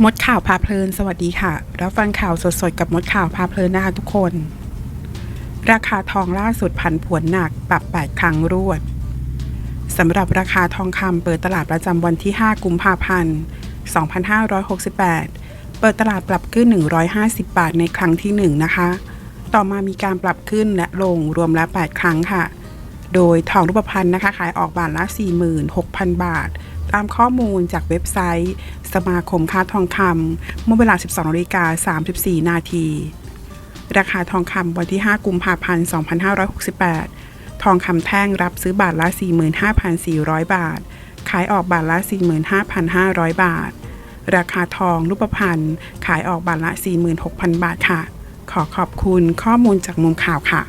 มดข่าวพาเพลิน สวัสดีค่ะ รับฟังข่าวสดๆ กับมดข่าวพาเพลินนะคะทุกคน ราคาทองล่าสุดผันผวนหนักปรับ 8 ครั้งรวดสำหรับราคาทองคำเปิดตลาดประจำวันที่ 5 กุมภาพันธ์ 2568 เปิดตลาดปรับขึ้น 150 บาทในครั้งที่ 1 นะคะ ต่อมามีการปรับขึ้นและลงรวมแล้ว 8 ครั้งค่ะ โดยทองรูปพรรณนะคะขายออกบาทละ 46,000 บาท ตามข้อมูลจากเว็บไซต์ สมาคมค้าทองคำเมื่อเวลา 12นาฬิกา34 นาที ราคาทองคำวันที่ 5 กุมภาพันธ์ 2568 ทองคำแท่งรับซื้อบาทละ 45,400 บาท ขายออกบาทละ 45,500 บาท ราคาทองรูปพรรณขายออกบาทละ 46,000 บาทค่ะ ขอขอบคุณข้อมูลจากมุมข่าวค่ะ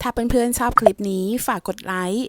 ถ้าเพื่อนๆชอบคลิปนี้ฝากกดไลค์